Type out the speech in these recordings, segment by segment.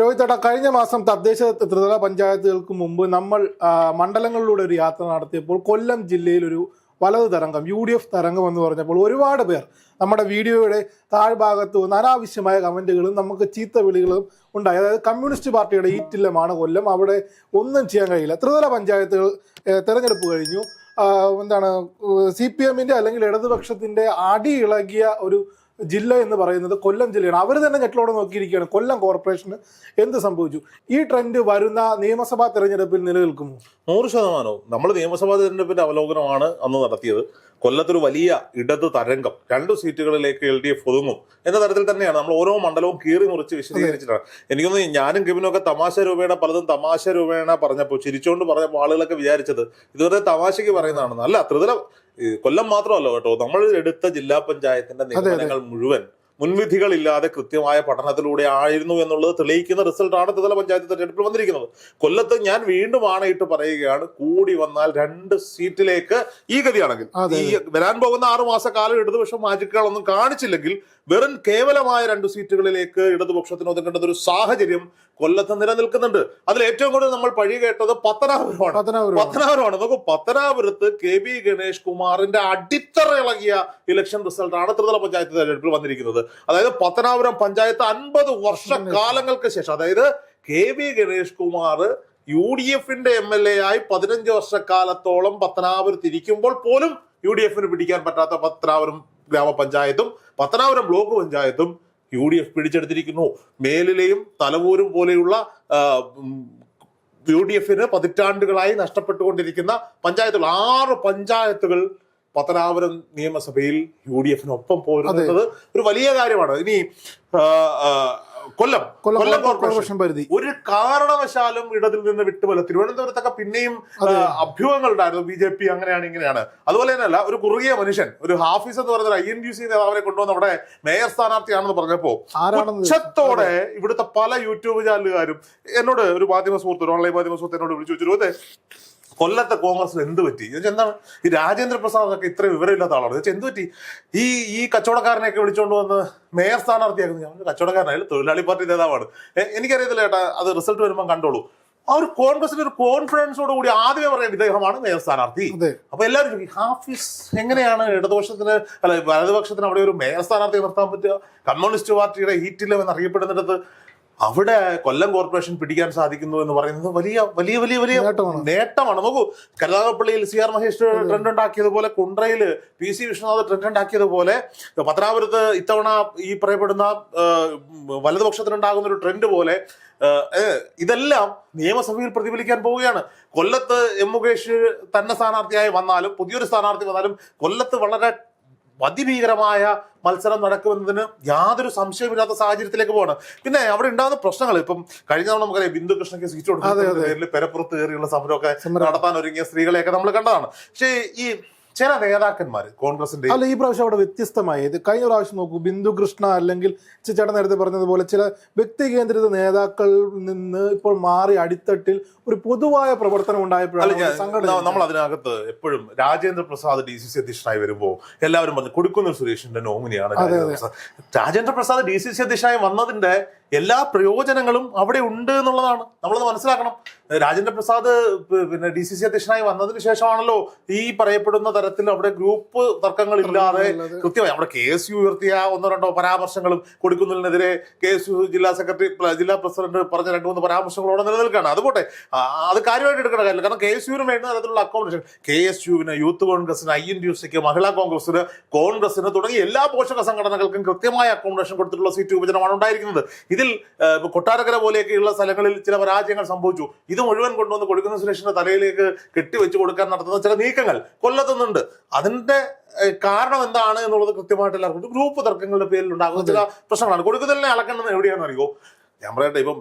രോഹിത്തേട്ടാ കഴിഞ്ഞ മാസം തദ്ദേശ ത്രിതല പഞ്ചായത്തുകൾക്ക് മുമ്പ് നമ്മൾ മണ്ഡലങ്ങളിലൂടെ ഒരു യാത്ര നടത്തിയപ്പോൾ കൊല്ലം ജില്ലയിൽ ഒരു വലത് തരംഗം യു ഡി എഫ് തരംഗം എന്ന് പറഞ്ഞപ്പോൾ ഒരുപാട് പേർ നമ്മുടെ വീഡിയോയുടെ താഴ്ഭാഗത്ത് വന്ന് അനാവശ്യമായ കമന്റുകളും നമുക്ക് ചീത്ത വിളികളും ഉണ്ടായി. അതായത് കമ്മ്യൂണിസ്റ്റ് പാർട്ടിയുടെ ഈറ്റില്ലമാണ് കൊല്ലം. അവിടെ ഒന്നും ചെയ്യാൻ കഴിയില്ല. ത്രിതല പഞ്ചായത്തുകൾ തിരഞ്ഞെടുപ്പ് കഴിഞ്ഞു. എന്താണ് സി പി എമ്മിന്റെ അല്ലെങ്കിൽ ഇടതുപക്ഷത്തിന്റെ അടി ഒരു ജില്ല എന്ന് പറയുന്നത് കൊല്ലം ജില്ലയാണ്. അവർ തന്നെ ഞെട്ടിലോടെ നോക്കിയിരിക്കുകയാണ്. കൊല്ലം കോർപ്പറേഷന് എന്ത് സംഭവിച്ചു? ഈ ട്രെൻഡ് വരുന്ന നിയമസഭാ തെരഞ്ഞെടുപ്പിൽ നിലനിൽക്കുമോ? നൂറ് ശതമാനവും. നമ്മൾ നിയമസഭാ തെരഞ്ഞെടുപ്പിന്റെ അവലോകനമാണ് അന്ന് നടത്തിയത്. കൊല്ലത്തൊരു വലിയ ഇടത് തരംഗം. രണ്ടു സീറ്റുകളിലേക്ക് എൽ ഡി എഫ് ഒതുങ്ങും. എന്ന തരത്തിൽ തന്നെയാണ് നമ്മൾ ഓരോ മണ്ഡലവും കീറി മുറിച്ച് വിശദീകരിച്ചിട്ടാണ്. എനിക്കൊന്ന് ഞാനും കിബിനും ഒക്കെ തമാശ രൂപേണ പലതും തമാശ രൂപേണ പറഞ്ഞപ്പോൾ ചിരിച്ചുകൊണ്ട് പറഞ്ഞപ്പോൾ ആളുകളൊക്കെ വിചാരിച്ചത് ഇതുവരെ തമാശയ്ക്ക് പറയുന്നതാണെന്ന്. അല്ല ത്രിതല കൊല്ലം മാത്രമല്ല കേട്ടോ. നമ്മൾ എടുത്ത ജില്ലാ പഞ്ചായത്തിന്റെ നിയമനങ്ങൾ മുഴുവൻ മുൻവിധികളില്ലാതെ കൃത്യമായ പഠനത്തിലൂടെ ആയിരുന്നു എന്നുള്ളത് തെളിയിക്കുന്ന റിസൾട്ടാണ് ത്രിതല പഞ്ചായത്ത് തെരഞ്ഞെടുപ്പിൽ വന്നിരിക്കുന്നത്. കൊല്ലത്ത് ഞാൻ വീണ്ടും ആണയിട്ട് പറയുകയാണ് കൂടി വന്നാൽ രണ്ട് സീറ്റിലേക്ക് ഈ ഗതിയാണെങ്കിൽ. ഈ വരാൻ പോകുന്ന ആറു മാസ കാലം ഇടതുപക്ഷം മാജിക്കുകളൊന്നും കാണിച്ചില്ലെങ്കിൽ വെറും കേവലമായ രണ്ട് സീറ്റുകളിലേക്ക് ഇടതുപക്ഷത്തിന് ഒതുക്കേണ്ടത് ഒരു സാഹചര്യം കൊല്ലത്ത് നിലനിൽക്കുന്നുണ്ട്. അതിൽ ഏറ്റവും കൂടുതൽ നമ്മൾ പഴി കേട്ടത് പത്തനാപുരമാണ്. പത്തനാപുരം പത്തനാപുരമാണ്. നോക്കൂ പത്തനാപുരത്ത് കെ ബി ഗണേഷ് കുമാറിന്റെ അടിത്തറ ഇളകിയ ഇലക്ഷൻ റിസൾട്ടാണ് ത്രിതല പഞ്ചായത്ത് തെരഞ്ഞെടുപ്പിൽ വന്നിരിക്കുന്നത്. അതായത് പത്തനാപുരം പഞ്ചായത്ത് അൻപത് വർഷക്കാലങ്ങൾക്ക് ശേഷം അതായത് K V Ganesh Kumar U D എഫിന്റെ എം എൽ എ ആയി പതിനഞ്ച് വർഷക്കാലത്തോളം പത്തനാപുരത്ത് ഇരിക്കുമ്പോൾ പോലും യു ഡി എഫിന് പിടിക്കാൻ പറ്റാത്ത പത്തനാപുരം ഗ്രാമപഞ്ചായത്തും പത്തനാപുരം ബ്ലോക്ക് പഞ്ചായത്തും യു ഡി എഫ് പിടിച്ചെടുത്തിരിക്കുന്നു. മേലിലെയും തലവൂരും പോലെയുള്ള യു ഡി എഫിന് പതിറ്റാണ്ടുകളായി നഷ്ടപ്പെട്ടുകൊണ്ടിരിക്കുന്ന പഞ്ചായത്തുകൾ ആറ് പഞ്ചായത്തുകൾ പത്തനാപുരം നിയമസഭയിൽ യു ഡി എഫിനൊപ്പം പോരുന്നത് ഒരു വലിയ കാര്യമാണ്. ഇനി കൊല്ലം. കൊല്ലം കോർപ്പറേഷൻ പരിധി. ഒരു കാരണവശാലും ഇടതിൽ നിന്ന് വിട്ടുപോലെ തിരുവനന്തപുരത്തൊക്കെ പിന്നെയും അഭ്യൂഹങ്ങൾ ഉണ്ടായിരുന്നു ബി ജെ പി അങ്ങനെയാണ് ഇങ്ങനെയാണ്. അതുപോലെ തന്നെയല്ല ഒരു കുറുകിയ മനുഷ്യൻ ഒരു ഹാഫീസ് എന്ന് പറയുന്ന ഐ എൻ യു സി നേതാവിനെ കൊണ്ടുവന്ന് അവിടെ മേയർ സ്ഥാനാർത്ഥിയാണെന്ന് പറഞ്ഞപ്പോ ഉച്ചത്തോടെ ഇവിടുത്തെ പല യൂട്യൂബ് ചാനലുകാരും എന്നോട് ഒരു മാധ്യമ സുഹൃത്ത് ഒരു ഓൺലൈൻ മാധ്യമ സുഹൃത്ത് എന്നോട് വിളിച്ചു ചോദിച്ചു "രോഹിതേ, കൊല്ലത്തെ കോൺഗ്രസ് എന്ത് പറ്റി? എന്താണ്? ഈ രാജേന്ദ്ര പ്രസാദൊക്കെ ഇത്രയും വിവരമില്ലാത്ത ആളാണ്. വെച്ചാൽ എന്ത് പറ്റി? ഈ ഈ കച്ചവടക്കാരനെയൊക്കെ വിളിച്ചുകൊണ്ട് വന്ന് മേയർ സ്ഥാനാർത്ഥിയാക്കുന്നു. ഞാൻ കച്ചവടക്കാരനായാലും തൊഴിലാളി പാർട്ടി നേതാവാണ്. എനിക്കറിയത്തില്ല ചേട്ടാ അത് റിസൾട്ട് വരുമ്പോൾ കണ്ടോളൂ. ആ ഒരു കോൺഗ്രസിന്റെ ഒരു കോൺഫിഡൻസോട് കൂടി ആദ്യമേ പറയാൻ ഇദ്ദേഹമാണ് മേയർ സ്ഥാനാർത്ഥി. അപ്പൊ എല്ലാവരും ഹാഫീസ് ഹാഫിസ് എങ്ങനെയാണ് ഇടതുപക്ഷത്തിന് അല്ല വലതുപക്ഷത്തിന് അവിടെ ഒരു മേയർ സ്ഥാനാർത്ഥിയെ നിർത്താൻ പറ്റുക? കമ്മ്യൂണിസ്റ്റ് പാർട്ടിയുടെ ഹീറ്റിലും എന്നറിയപ്പെടുന്നിടത്ത് അവിടെ കൊല്ലം കോർപ്പറേഷൻ പിടിക്കാൻ സാധിക്കുന്നു എന്ന് പറയുന്നത് വലിയ വലിയ വലിയ വലിയ നേട്ടമാണ്. നോക്കൂ കരുനാഗപ്പള്ളിയിൽ സി ആർ മഹേഷ് ട്രെൻഡ് ഉണ്ടാക്കിയതുപോലെ കുണ്ട്രയിൽ പി സി വിശ്വനാഥ് ട്രെൻഡ് ഉണ്ടാക്കിയതുപോലെ പത്തനാപുരത്ത് ഇത്തവണ ഈ പറയപ്പെടുന്ന വലതുപക്ഷത്തിനുണ്ടാകുന്ന ഒരു ട്രെൻഡ് പോലെ ഇതെല്ലാം നിയമസഭയിൽ പ്രതിഫലിക്കാൻ പോവുകയാണ്. കൊല്ലത്ത് എം മുകേഷ് തന്നെ സ്ഥാനാർത്ഥിയായി വന്നാലും പുതിയൊരു സ്ഥാനാർത്ഥി വന്നാലും കൊല്ലത്ത് വളരെ അതിഭീകരമായ മത്സരം നടക്കുമെന്നതിന് യാതൊരു സംശയമില്ലാത്ത സാഹചര്യത്തിലേക്ക് പോകണം പിന്നെ അവിടെ ഉണ്ടാകുന്ന പ്രശ്നങ്ങൾ ഇപ്പം കഴിഞ്ഞ തവണ നമുക്കറിയാം ബിന്ദു കൃഷ്ണയ്ക്ക് സീറ്റ് കൊടുക്കുന്ന. പേരിൽ പെരപ്പുറത്ത് കയറിയുള്ള സമരമൊക്കെ നടത്താൻ ഒരുങ്ങിയ സ്ത്രീകളെയൊക്കെ നമ്മൾ കണ്ടതാണ്. പക്ഷേ ഈ ചില നേതാക്കന്മാർ കോൺഗ്രസിന്റെ അല്ല ഈ പ്രാവശ്യം അവിടെ വ്യത്യസ്തമായി. ഇത് കഴിഞ്ഞ പ്രാവശ്യം നോക്കൂ ബിന്ദു കൃഷ്ണ അല്ലെങ്കിൽ ചേട്ടൻ നേരത്തെ പറഞ്ഞതുപോലെ ചില വ്യക്തി കേന്ദ്രിത നേതാക്കളിൽ നിന്ന് ഇപ്പോൾ മാറി അടിത്തട്ടിൽ ഒരു പൊതുവായ പ്രവർത്തനം ഉണ്ടായപ്പോഴാണ് നമ്മൾ അതിനകത്ത് എപ്പോഴും Rajendra Prasad D C C അധ്യക്ഷനായി വരുമ്പോ എല്ലാവരും പറഞ്ഞു കൊടുക്കുന്ന സുരേഷിന്റെ നോമിനിയാണ് Rajendra Prasad D C C അധ്യക്ഷനായി വന്നതിന്റെ എല്ലാ പ്രയോജനങ്ങളും അവിടെ ഉണ്ട് എന്നുള്ളതാണ്. നമ്മളത് മനസ്സിലാക്കണം. രാജേന്ദ്ര പ്രസാദ് പിന്നെ ഡി സി സി അധ്യക്ഷനായി വന്നതിന് ശേഷമാണല്ലോ ഈ പറയപ്പെടുന്ന തരത്തിൽ അവിടെ ഗ്രൂപ്പ് തർക്കങ്ങൾ ഇല്ലാതെ. കൃത്യമായി നമ്മുടെ കെ എസ് യു ഉയർത്തിയ ഒന്നോ രണ്ടോ പരാമർശങ്ങളും കൊടുക്കുന്നതിനെതിരെ കെ എസ് യു ജില്ലാ സെക്രട്ടറി ജില്ലാ പ്രസിഡന്റ് പറഞ്ഞ രണ്ട് മൂന്ന് പരാമർശങ്ങളോടെ നിലനിൽക്കുകയാണ്. അതുപോട്ടെ അത് കാര്യമായിട്ട് എടുക്കേണ്ട കാര്യമില്ല. കാരണം കെ എസ് യുവിന് വേണ്ട തരത്തിലുള്ള അക്കോമഡേഷൻ. കെ എസ് യുവിന് യൂത്ത് കോൺഗ്രസിന് ഐ എൻ ഡി സിക്ക് മഹിളാ കോൺഗ്രസിന് കോൺഗ്രസിന് തുടങ്ങിയ എല്ലാ പോഷക സംഘടനകൾക്കും കൃത്യമായ അക്കോമഡേഷൻ കൊടുത്തിട്ടുള്ള സീറ്റ് വിഭജനമാണ് ഉണ്ടായിരിക്കുന്നത്. ഇതിൽ കൊട്ടാരക്കര പോലെയൊക്കെയുള്ള സ്ഥലങ്ങളിൽ ചില പരാജയങ്ങൾ സംഭവിച്ചു. ഇത് മുഴുവൻ കൊണ്ടുവന്ന് കൊടുക്കുന്ന സുരേഷിന്റെ തലയിലേക്ക് കെട്ടിവെച്ച് കൊടുക്കാൻ നടത്തുന്ന ചില നീക്കങ്ങൾ കൊല്ലത്തുന്നുണ്ട്. അതിന്റെ കാരണം എന്താണ് എന്നുള്ളത് കൃത്യമായിട്ട് എല്ലാവർക്കും ഗ്രൂപ്പ് തർക്കങ്ങളുടെ പേരിൽ ഉണ്ടാകുന്ന ചില പ്രശ്നങ്ങളാണ്. കൊടുക്കുന്നതിനെ അളക്കേണ്ടത് എവിടെയാണെന്ന് അറിയോ ഞാൻ പറയട്ടെ ഇപ്പം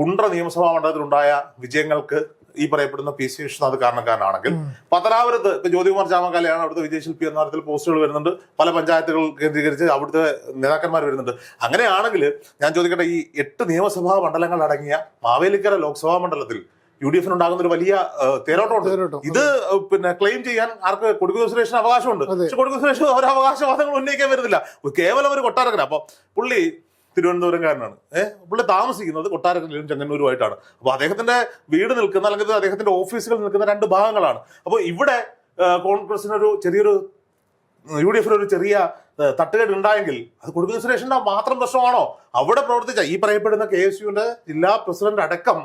കുണ്ട്ര നിയമസഭാ മണ്ഡലത്തിലുണ്ടായ വിജയങ്ങൾക്ക് ഈ പറയപ്പെടുന്ന പി സി വിശ്വനാഥ് കാരണക്കാരനാണെങ്കിൽ. പത്തനാപുരത്ത് ഇപ്പൊ ജ്യോതികുമാർ ചാമക്കാലയാണ് അവിടുത്തെ വിജയശില്പി എന്ന തരത്തിൽ പോസ്റ്റുകൾ വരുന്നുണ്ട്. പല പഞ്ചായത്തുകൾ കേന്ദ്രീകരിച്ച് അവിടുത്തെ നേതാക്കന്മാർ വരുന്നുണ്ട്. അങ്ങനെയാണെങ്കിൽ ഞാൻ ചോദിക്കട്ടെ ഈ എട്ട് നിയമസഭാ മണ്ഡലങ്ങൾ അടങ്ങിയ മാവേലിക്കര ലോക്സഭാ മണ്ഡലത്തിൽ യു ഡി എഫിന് ഉണ്ടാകുന്ന ഒരു വലിയ തേരോട്ടോട്ട് തേരോട്ടമുണ്ട്. ഇത് പിന്നെ ക്ലെയിം ചെയ്യാൻ ആർക്ക് കൊടുക്കുന്ന സുരേഷിന് അവകാശമുണ്ട്. പക്ഷെ കൊടുക്കുന്ന സുരേഷ് അവരവകാശവാദങ്ങൾ അവകാശവാദങ്ങൾ ഉന്നയിക്കാൻ വരുന്നില്ല. കേവലം ഒരു കൊട്ടാരക്കര. അപ്പൊ പുള്ളി തിരുവനന്തപുരംകാരനാണ്. ഏഹ് പുള്ളി താമസിക്കുന്നത് കൊട്ടാരക്കരയിലും ചെങ്ങന്നൂരുമായിട്ടാണ്. അപ്പോൾ അദ്ദേഹത്തിന്റെ വീട് നിൽക്കുന്ന അല്ലെങ്കിൽ അദ്ദേഹത്തിന്റെ ഓഫീസുകൾ നിൽക്കുന്ന രണ്ട് ഭാഗങ്ങളാണ്. അപ്പോൾ ഇവിടെ കോൺഗ്രസിനൊരു ചെറിയൊരു യു ഡി എഫിന് ഒരു ചെറിയ തട്ടുകേട് ഉണ്ടായെങ്കിൽ അത് കൊടുക്കുന്ന സുരേഷിന്റെ മാത്രം പ്രശ്നമാണോ? അവിടെ പ്രവർത്തിച്ച ഈ പറയപ്പെടുന്ന കെ എസ് യുവിന്റെ ജില്ലാ പ്രസിഡന്റ് അടക്കം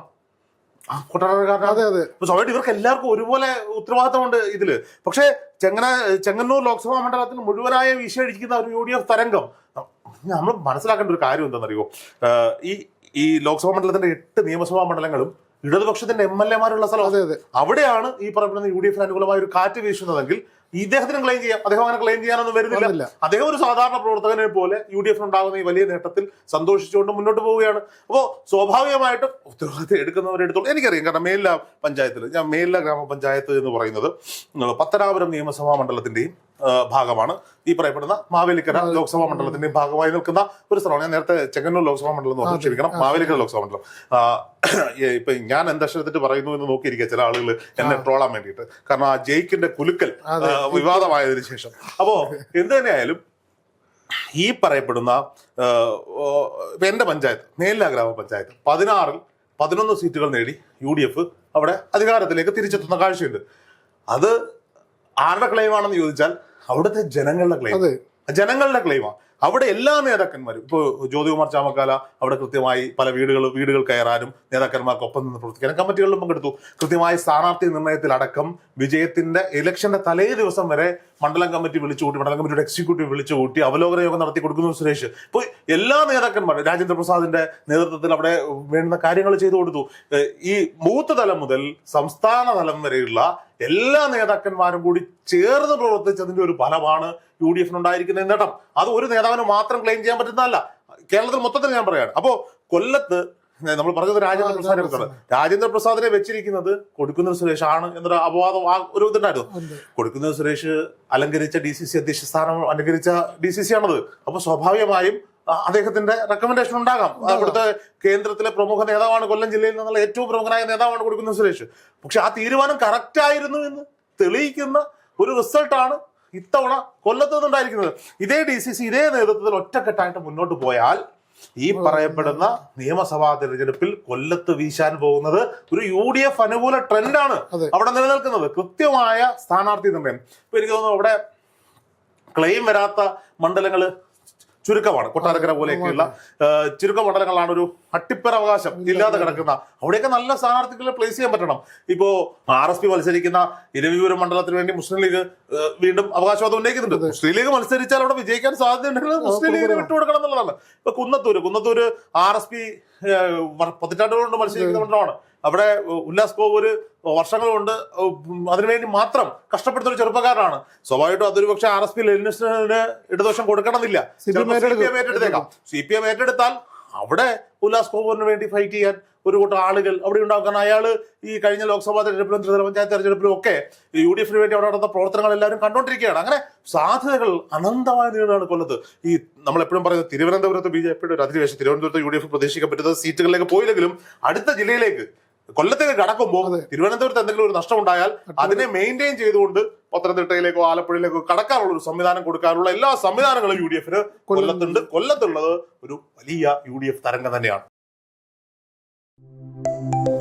സ്വാഭാവികം ഇവർക്ക് എല്ലാവർക്കും ഒരുപോലെ ഉത്തരവാദിത്തമുണ്ട് ഇതിൽ. പക്ഷേ ചെങ്ങന ചെങ്ങന്നൂർ ലോക്സഭാ മണ്ഡലത്തിൽ മുഴുവനായ വീശിയടിക്കുന്ന ഒരു യു ഡി എഫ് തരംഗം നമ്മൾ മനസ്സിലാക്കേണ്ട ഒരു കാര്യം എന്താണെന്നറിയോ ഈ ഈ ലോക്സഭാ മണ്ഡലത്തിന്റെ എട്ട് നിയമസഭാ മണ്ഡലങ്ങളും ഇടതുപക്ഷത്തിന്റെ എം എൽ എമാരുള്ള സ്ഥലം അതെ അതെ. അവിടെയാണ് ഈ പറയുന്നത് യു ഡി എഫിന് അനുകൂലമായ ഒരു കാറ്റ് വീശുന്നതെങ്കിൽ ഇദ്ദേഹത്തിന് ക്ലെയിം ചെയ്യാം. അദ്ദേഹം അങ്ങനെ ക്ലെയിം ചെയ്യാനൊന്നും വരുന്നില്ല. അദ്ദേഹം ഒരു സാധാരണ പ്രവർത്തകനെ പോലെ യു ഡി എഫിന് ഉണ്ടാകുന്ന ഈ വലിയ നേട്ടത്തിൽ സന്തോഷിച്ചുകൊണ്ട് മുന്നോട്ട് പോവുകയാണ്. അപ്പോൾ സ്വാഭാവികമായിട്ടും ഉത്തരവാദിത്തം എടുക്കുന്നവരെടുത്തോളൂ എനിക്കറിയാം കാരണം മേലില പഞ്ചായത്തിൽ ഞാൻ മേലില ഗ്രാമപഞ്ചായത്ത് എന്ന് പറയുന്നത് പത്തനാപുരം നിയമസഭാ മണ്ഡലത്തിന്റെയും ഭാഗമാണ്. ഈ പറയപ്പെടുന്ന മാവേലിക്കര ലോക്സഭാ മണ്ഡലത്തിന്റെ ഭാഗമായി നിൽക്കുന്ന ഒരു സ്ഥലമാണ്. ഞാൻ നേരത്തെ ചെങ്ങന്നൂർ ലോക്സഭാ മണ്ഡലം എന്ന് ക്ഷമിക്കണം മാവേലിക്കര ലോക്സഭാ മണ്ഡലം. ഇപ്പൊ ഞാൻ എന്തക്ഷരത്തിട്ട് പറയുന്നു എന്ന് നോക്കിയിരിക്കുക ചില ആളുകൾ എന്നെ ട്രോളാൻ വേണ്ടിയിട്ട്. കാരണം ആ ജയിക്കിന്റെ കുലുക്കൽ വിവാദമായതിനു ശേഷം. അപ്പോ എന്ത് തന്നെയായാലും ഈ പറയപ്പെടുന്ന എന്റെ പഞ്ചായത്ത് മേലില ഗ്രാമപഞ്ചായത്ത് പതിനാറിൽ പതിനൊന്ന് സീറ്റുകൾ നേടി യു ഡി എഫ് അവിടെ അധികാരത്തിലേക്ക് തിരിച്ചെത്തുന്ന കാഴ്ചയുണ്ട്. അത് ആരുടെ ക്ലെയിം ആണെന്ന് ചോദിച്ചാൽ അവിടുത്തെ ജനങ്ങളുടെ ക്ലെയിം അതെ. ജനങ്ങളുടെ ക്ലെയിമാണ് അവിടെ എല്ലാ നേതാക്കന്മാരും ഇപ്പോൾ ജ്യോതികുമാർ ചാമക്കാല അവിടെ കൃത്യമായി പല വീടുകൾ വീടുകൾ കയറാനും നേതാക്കന്മാർക്കൊപ്പം നിന്ന് പ്രവർത്തിക്കാനും കമ്മിറ്റികളിലും പങ്കെടുത്തു. കൃത്യമായി സ്ഥാനാർത്ഥി നിർണയത്തിൽ അടക്കം വിജയത്തിന്റെ ഇലക്ഷന്റെ തലേ ദിവസം വരെ മണ്ഡലം കമ്മിറ്റി വിളിച്ചുകൂട്ടി മണ്ഡലം കമ്മിറ്റിയുടെ എക്സിക്യൂട്ടീവ് വിളിച്ചുകൂട്ടി അവലോകന യോഗം നടത്തി കൊടുക്കുന്നു സുരേഷ്. ഇപ്പോൾ എല്ലാ നേതാക്കന്മാരും രാജേന്ദ്ര പ്രസാദിന്റെ നേതൃത്വത്തിൽ അവിടെ വേണ്ടുന്ന കാര്യങ്ങൾ ചെയ്തു കൊടുത്തു. ഈ ബൂത്ത് തലം മുതൽ സംസ്ഥാന തലം വരെയുള്ള എല്ലാ നേതാക്കന്മാരും കൂടി ചേർന്ന് പ്രവർത്തിച്ചതിന്റെ ഒരു ഫലമാണ് യു ഡി എഫിനുണ്ടായിരിക്കുന്ന നേട്ടം. അത് ഒരു നേതാവിന് മാത്രം ക്ലെയിം ചെയ്യാൻ പറ്റുന്നതല്ല. കേരളത്തിൽ മൊത്തത്തിൽ ഞാൻ പറയാണ്. അപ്പോ കൊല്ലത്ത് നമ്മൾ പറഞ്ഞത് രാജേന്ദ്ര പ്രസാദിനെ കുറിച്ചാണ്. രാജേന്ദ്ര പ്രസാദിനെ വെച്ചിരിക്കുന്നത് കൊടുക്കുന്ന സുരേഷ് ആണ് എന്നൊരു അപവാദം ആ ഒരു ഇതുണ്ടായിരുന്നു. കൊടുക്കുന്ന സുരേഷ് അലങ്കരിച്ച ഡി സി സി അധ്യക്ഷ സ്ഥാനം അലങ്കരിച്ച ഡി സി സി ആണത്. അപ്പൊ സ്വാഭാവികമായും അദ്ദേഹത്തിന്റെ റെക്കമെൻഡേഷൻ ഉണ്ടാകാം. അവിടുത്തെ കേന്ദ്രത്തിലെ പ്രമുഖ നേതാവാണ് കൊല്ലം ജില്ലയിൽ നിന്നുള്ള ഏറ്റവും പ്രമുഖനായ നേതാവാണ് കൊടുക്കുന്ന സുരേഷ്. പക്ഷെ ആ തീരുമാനം കറക്റ്റ് ആയിരുന്നു എന്ന് തെളിയിക്കുന്ന ഒരു റിസൾട്ടാണ് ഇത്തവണ കൊല്ലത്ത് നിന്നുണ്ടായിരിക്കുന്നത്. ഇതേ ഡി സി സി ഇതേ നേതൃത്വത്തിൽ ഒറ്റക്കെട്ടായിട്ട് മുന്നോട്ട് പോയാൽ ഈ പറയപ്പെടുന്ന നിയമസഭാ തെരഞ്ഞെടുപ്പിൽ കൊല്ലത്ത് വീശാൻ പോകുന്നത് ഒരു യു ഡി എഫ് അനുകൂല ട്രെൻഡാണ്. അവിടെ നിലനിൽക്കുന്നത്. കൃത്യമായ സ്ഥാനാർത്ഥി നിർണയം. ഇപ്പൊ എനിക്ക് തോന്നുന്നു അവിടെ ക്ലെയിം വരാത്ത മണ്ഡലങ്ങൾ ചുരുക്കമാണ്. കൊട്ടാരക്കര പോലെയൊക്കെയുള്ള ആ, ചുരുക്ക മണ്ഡലങ്ങളാണ് ഒരു അട്ടിപ്പരവകാശം ഇല്ലാതെ കിടക്കുന്ന. അവിടെയൊക്കെ നല്ല സ്ഥാനാർത്ഥികളെ പ്ലേസ് ചെയ്യാൻ പറ്റണം. ഇപ്പോ ആർ എസ് പി മത്സരിക്കുന്ന ഇരവിപുരം മണ്ഡലത്തിന് വേണ്ടി മുസ്ലിം ലീഗ് വീണ്ടും അവകാശവാദം ഉന്നയിക്കുന്നുണ്ട്. മുസ്ലിം ലീഗ് മത്സരിച്ചാൽ അവിടെ വിജയിക്കാൻ സാധ്യതയുണ്ടെങ്കിൽ മുസ്ലിം ലീഗിന് വിട്ടുകൊടുക്കണം എന്നുള്ളതാണ്. ഇപ്പൊ Kunnathur Kunnathur R S P പതിറ്റാണ്ടുകൾ കൊണ്ട് മത്സരിക്കുന്ന മണ്ഡലമാണ് അവിടെ ഉല്ലാസ് ഒരു വർഷങ്ങൾ കൊണ്ട് അതിനുവേണ്ടി മാത്രം കഷ്ടപ്പെടുന്ന ഒരു ചെറുപ്പക്കാരനാണ്. സ്വാഭാവികമായിട്ടും അതൊരു പക്ഷേ ആർ എസ് പി ലെനിനിസ്റ്റിന് ഇടതുവശം കൊടുക്കണമെന്നില്ല. സി പി എം ഏറ്റെടുത്തേക്കാം. സി പി എം ഏറ്റെടുത്താൽ അവിടെ ഉല്ലാസ് കോവൂരിന് വേണ്ടി ഫൈറ്റ് ചെയ്യാൻ ഒരു കൂട്ടം ആളുകൾ അവിടെ ഉണ്ടാവും കാരണം അയാൾ ഈ കഴിഞ്ഞ ലോക്സഭാ തെരഞ്ഞെടുപ്പിലും ത്രിതല പഞ്ചായത്ത് തെരഞ്ഞെടുപ്പിലും ഒക്കെ യു ഡി എഫിന് വേണ്ടി അവിടെ നടന്ന പ്രവർത്തനങ്ങൾ എല്ലാവരും കണ്ടുകൊണ്ടിരിക്കുകയാണ്. അങ്ങനെ സാധ്യതകൾ അനന്തമായ നീളാണ് കൊല്ലത്ത്. ഈ നമ്മൾ എപ്പോഴും പറയുന്നത് തിരുവനന്തപുരത്ത് ബി ജെ പിയുടെ ഒരു അധിനിവേശം. തിരുവനന്തപുരത്ത് യു ഡി എഫ് പ്രതീക്ഷിക്കാൻ പറ്റുന്ന സീറ്റുകളിലേക്ക് പോയില്ലെങ്കിലും അടുത്ത ജില്ലയിലേക്ക് കൊല്ലത്തേക്ക് കടക്കുമ്പോൾ തിരുവനന്തപുരത്ത് എന്തെങ്കിലും ഒരു നഷ്ടം ഉണ്ടായാൽ അതിനെ മെയിന്റെയിൻ ചെയ്തുകൊണ്ട് പത്തനംതിട്ടയിലേക്കോ ആലപ്പുഴയിലേക്കോ കടക്കാനുള്ള ഒരു സംവിധാനം കൊടുക്കാനുള്ള എല്ലാ സംവിധാനങ്ങളും യു ഡി എഫിന് കൊല്ലത്തുണ്ട്. കൊല്ലത്തുള്ളത് ഒരു വലിയ യു ഡി എഫ് തരംഗം തന്നെയാണ്. Thank you.